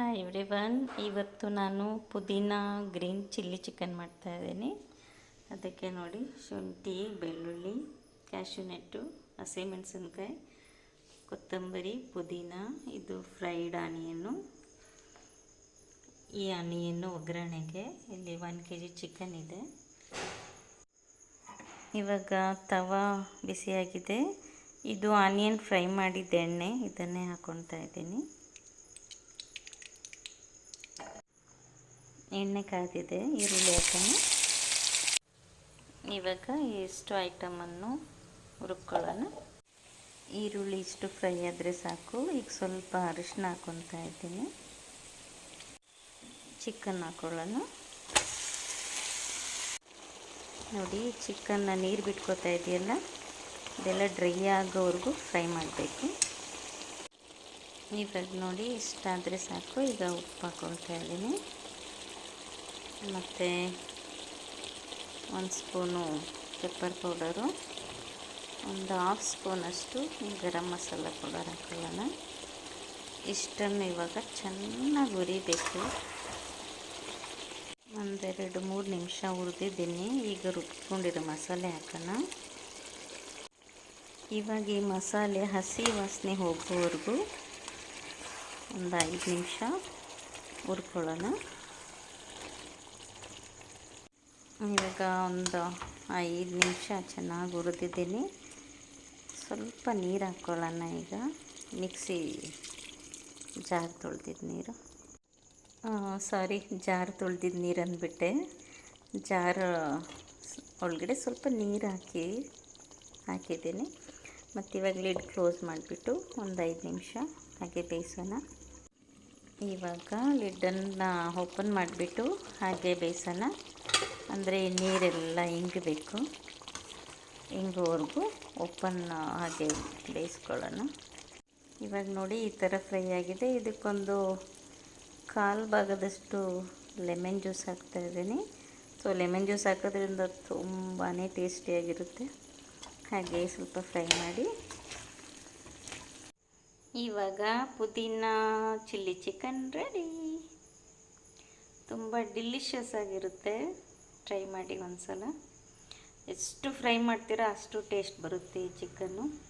Hi every ಇವತ್ತು ನಾನು ಪುದೀನ ಗ್ರೀನ್ ಚಿಲ್ಲಿ ಚಿಕನ್ ಮಾಡ್ತಾ ಇದ್ದೀನಿ. ಅದಕ್ಕೆ ನೋಡಿ, ಶುಂಠಿ, ಬೆಳ್ಳುಳ್ಳಿ ಕ್ಯಾಶ್ಯೂ ನೆಟ್ಟು ಹಸಿಮೆಣಸಿನ್ಕಾಯಿ ಕೊತ್ತಂಬರಿ, ಪುದೀನ, ಇದು ಫ್ರೈಡ್ ಆನಿಯನ್ನು ಈ ಆನಿಯನ್ನು ಒಗ್ಗರಣೆಗೆ ಇಲ್ಲಿ ಒನ್ ಕೆ ಜಿ ಚಿಕನ್ ಇದೆ. ಇವಾಗ ತವಾ ಬಿಸಿಯಾಗಿದೆ. ಇದು ಆನಿಯನ್ ಫ್ರೈ ಮಾಡಿದ ಎಣ್ಣೆ. ಇದನ್ನೇ ಹಾಕ್ಕೊಳ್ತಾ ಇದ್ದೀನಿ. ಎಣ್ಣೆ ಕಾದಿದೆ ಈರುಳ್ಳಿ ಹಾಕೋಣ. ಇವಾಗ ಎಷ್ಟು ಐಟಮನ್ನು ಹುರ್ಕೊಳ್ಳೋಣ. ಈರುಳ್ಳಿ ಇಷ್ಟು ಫ್ರೈ ಆದರೆ ಸಾಕು. ಈಗ ಸ್ವಲ್ಪ ಅರಿಶಿನ ಹಾಕೊತಾ ಇದ್ದೀನಿ. ಚಿಕನ್ ಹಾಕ್ಕೊಳ್ಳೋಣ ನೋಡಿ ಚಿಕನ್ನ ನೀರು ಬಿಟ್ಕೋತಾ ಇದೆಯಲ್ಲ, ಇದೆಲ್ಲ ಡ್ರೈ ಆಗೋವರೆಗೂ ಫ್ರೈ ಮಾಡಬೇಕು. ಇವಾಗ ನೋಡಿ, ಇಷ್ಟಾದರೆ ಸಾಕು. ಈಗ ಉಪ್ಪು ಹಾಕೊಳ್ತಾ ಇದ್ದೀನಿ. ಮತ್ತು ಒಂದು ಸ್ಪೂನು ಪೆಪ್ಪರ್ ಪೌಡರು ಒಂದು ಹಾಫ್ ಸ್ಪೂನಷ್ಟು ಗರಂ ಮಸಾಲ ಪೌಡರ್ ಹಾಕೊಳ್ಳೋಣ. ಇಷ್ಟನ್ನು ಇವಾಗ ಚೆನ್ನಾಗಿ ಹುರಿಬೇಕು. ಒಂದೆರಡು ಮೂರು ನಿಮಿಷ ಹುರಿದಿದ್ದೀನಿ. ಈಗ ರುಬ್ಕೊಂಡಿರೋ ಮಸಾಲೆ ಹಾಕೋಣ. ಇವಾಗ ಈ ಮಸಾಲೆ ಹಸಿ ವಾಸನೆ ಹೋಗೋವರೆಗೂ ಒಂದು ಐದು ನಿಮಿಷ ಹುರ್ಕೊಳ್ಳೋಣ. ಇವಾಗ ಒಂದು ಐದು ನಿಮಿಷ ಚೆನ್ನಾಗಿ ಹುರಿದಿದ್ದೀನಿ. ಸ್ವಲ್ಪ ನೀರು ಹಾಕ್ಕೊಳ್ಳೋಣ ಈಗ. ಮಿಕ್ಸಿ ಜಾರ್ ತೊಳ್ದಿದ್ದು ನೀರು. ಸಾರಿ, ಜಾರ್ ತೊಳ್ದಿದ್ದು ನೀರು ಅಂದ್ಬಿಟ್ಟೆ. ಜಾರ್ ಒಳಗಡೆ ಸ್ವಲ್ಪ ನೀರು ಹಾಕಿ ಹಾಕಿದ್ದೀನಿ. ಮತ್ತು ಇವಾಗ ಲಿಡ್ ಕ್ಲೋಸ್ ಮಾಡಿಬಿಟ್ಟು ಒಂದು ಐದು ನಿಮಿಷ ಹಾಗೆ ಬೇಯಿಸೋಣ. ಇವಾಗ ಲಿಡ್ಡನ್ನು ಓಪನ್ ಮಾಡಿಬಿಟ್ಟು ಹಾಗೆ ಬೇಯಿಸೋಣ ಅಂದರೆ ನೀರೆಲ್ಲ ಇಂಗಬೇಕು ಇಂಗುವರೆಗೂ ಓಪನ್ ಹಾಗೆ ಬೇಯಿಸ್ಕೊಳ್ಳೋಣ. ಇವಾಗ ನೋಡಿ ಈ ಥರ ಫ್ರೈ ಆಗಿದೆ. ಇದಕ್ಕೊಂದು ಕಾಲು ಭಾಗದಷ್ಟು ಲೆಮನ್ ಜ್ಯೂಸ್ ಹಾಕ್ತಾ ಇದ್ದೀನಿ. ಸೊ, ಲೆಮನ್ ಜ್ಯೂಸ್ ಹಾಕೋದ್ರಿಂದ ತುಂಬಾ ಟೇಸ್ಟಿಯಾಗಿರುತ್ತೆ. ಹಾಗೆ ಸ್ವಲ್ಪ ಫ್ರೈ ಮಾಡಿ ಇವಾಗ ಪುದೀನ ಚಿಲ್ಲಿ ಚಿಕನ್ ರೆಡಿ ತುಂಬ ಡಿಲಿಷಿಯಸ್ ಆಗಿರುತ್ತೆ. ಟ್ರೈ ಮಾಡಿ ಒಂದು ಸಲ ಎಷ್ಟು ಫ್ರೈ ಮಾಡ್ತೀರೋ ಅಷ್ಟು ಟೇಸ್ಟ್ ಬರುತ್ತೆ ಈ ಚಿಕನ್ನು